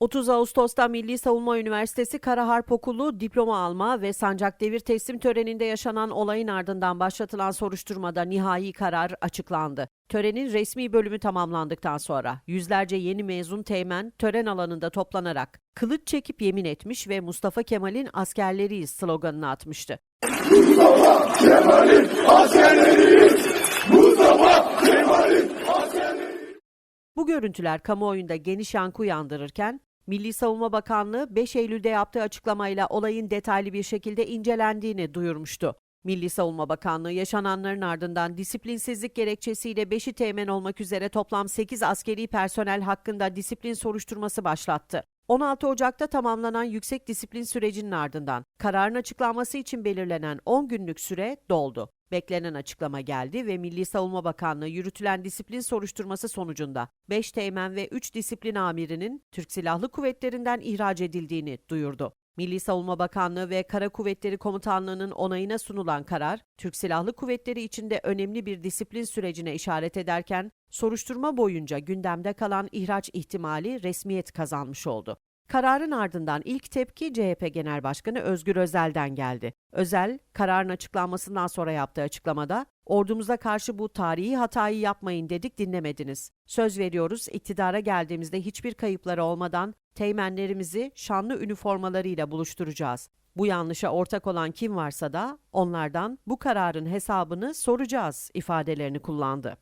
30 Ağustos'ta Milli Savunma Üniversitesi Kara Harp Okulu diploma alma ve sancak devir teslim töreninde yaşanan olayın ardından başlatılan soruşturmada nihai karar açıklandı. Törenin resmi bölümü tamamlandıktan sonra yüzlerce yeni mezun teğmen tören alanında toplanarak kılıç çekip yemin etmiş ve Mustafa Kemal'in askerleriyiz sloganını atmıştı. Bu görüntüler kamuoyunda geniş yankı uyandırırken Milli Savunma Bakanlığı 5 Eylül'de yaptığı açıklamayla olayın detaylı bir şekilde incelendiğini duyurmuştu. Milli Savunma Bakanlığı yaşananların ardından disiplinsizlik gerekçesiyle 5'i teğmen olmak üzere toplam 8 askeri personel hakkında disiplin soruşturması başlattı. 16 Ocak'ta tamamlanan yüksek disiplin sürecinin ardından kararın açıklanması için belirlenen 10 günlük süre doldu. Beklenen açıklama geldi ve Milli Savunma Bakanlığı yürütülen disiplin soruşturması sonucunda 5 teğmen ve 3 disiplin amirinin Türk Silahlı Kuvvetleri'nden ihraç edildiğini duyurdu. Milli Savunma Bakanlığı ve Kara Kuvvetleri Komutanlığı'nın onayına sunulan karar, Türk Silahlı Kuvvetleri içinde önemli bir disiplin sürecine işaret ederken, soruşturma boyunca gündemde kalan ihraç ihtimali resmiyet kazanmış oldu. Kararın ardından ilk tepki CHP Genel Başkanı Özgür Özel'den geldi. Özel, kararın açıklanmasından sonra yaptığı açıklamada, ordumuza karşı bu tarihi hatayı yapmayın dedik dinlemediniz. Söz veriyoruz iktidara geldiğimizde hiçbir kayıpları olmadan teğmenlerimizi şanlı üniformalarıyla buluşturacağız. Bu yanlışa ortak olan kim varsa da onlardan bu kararın hesabını soracağız ifadelerini kullandı.